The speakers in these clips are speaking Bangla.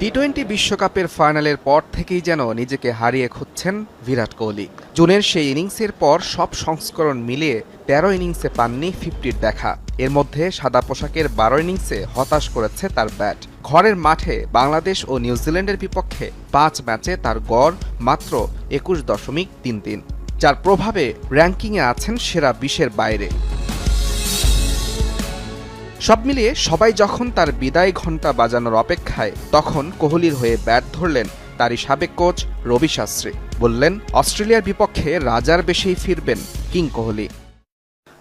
টি টোয়েন্টি বিশ্বকাপের ফাইনালের পর থেকেই যেন নিজেকে হারিয়ে খুঁজছেন বিরাট কোহলি। জুনের সেই ইনিংসের পর সব সংস্করণ মিলিয়ে তেরো ইনিংসে পাননি ফিফটির দেখা। এর মধ্যে সাদা পোশাকের বারো ইনিংসে হতাশ করেছে তার ব্যাট। ঘরের মাঠে বাংলাদেশ ও নিউজিল্যান্ডের বিপক্ষে পাঁচ ম্যাচে তার গড় মাত্র একুশ দশমিক তিন তিন। যার প্রভাবে র্যাঙ্কিংয়ে আছেন সেরা বিশের বাইরে। সব মিলিয়ে সবাই যখন তার বিদায় ঘণ্টা বাজানোর অপেক্ষায় তখন কোহলির হয়ে ব্যাট ধরলেন তারই সাবেক কোচ রবি শাস্ত্রী। বললেন, অস্ট্রেলিয়ার বিপক্ষে রাজার বেশেই ফিরবেন কিং কোহলি।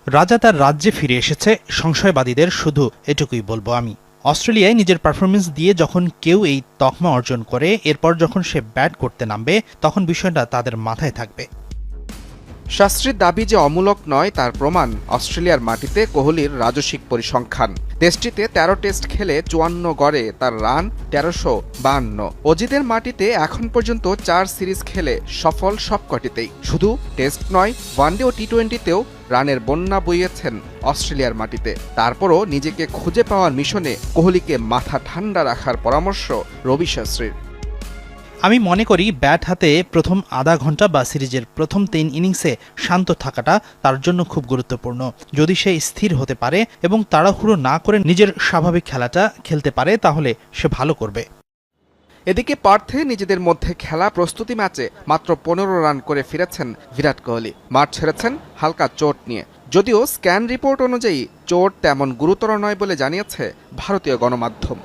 রাজা তার রাজ্যে ফিরে এসেছে, সংশয়বাদীদের শুধু এটুকুই বলব আমি। অস্ট্রেলিয়ায় নিজের পারফরমেন্স দিয়ে যখন কেউ এই তকমা অর্জন করে, এরপর যখন সে ব্যাট করতে নামবে, তখন বিষয়টা তাদের মাথায় থাকবে। শাস্ত্রীর দাবি যে অমূলক নয়, তার প্রমাণ অস্ট্রেলিয়ার মাটিতে কোহলির রাজস্বিক পরিসংখ্যান। টেস্টটিতে তেরো টেস্ট খেলে চুয়ান্ন গড়ে তার রান তেরোশো বাহান্ন অজিতের মাটিতে এখন পর্যন্ত চার সিরিজ খেলে সফল সবকটিতেই। শুধু টেস্ট নয়, ওয়ানডে ও টি টোয়েন্টিতেও রানের বন্যা বইয়েছেন অস্ট্রেলিয়ার মাটিতে। তারপরও নিজেকে খুঁজে পাওয়ার মিশনে কোহলিকে মাথা ঠান্ডা রাখার পরামর্শ রবি শাস্ত্রীর। আমি মনে করি ব্যাট হাতে প্রথম আধা ঘণ্টা বা সিরিজের প্রথম তিন ইনিংসে শান্ত থাকাটা তার জন্য খুব গুরুত্বপূর্ণ। যদি সে স্থির হতে পারে এবং তাড়াহুড়ো না করে নিজের স্বাভাবিক খেলাটা খেলতে পারে, তাহলে সে ভালো করবে। এদিকে পার্থে নিজেদের মধ্যে খেলা প্রস্তুতি ম্যাচে মাত্র পনেরো রান করে ফিরেছেন বিরাট কোহলি। মাঠ ছেড়েছেন হালকা চোট নিয়ে। যদিও স্ক্যান রিপোর্ট অনুযায়ী চোট তেমন গুরুতর নয় বলে জানিয়েছে ভারতীয় গণমাধ্যম।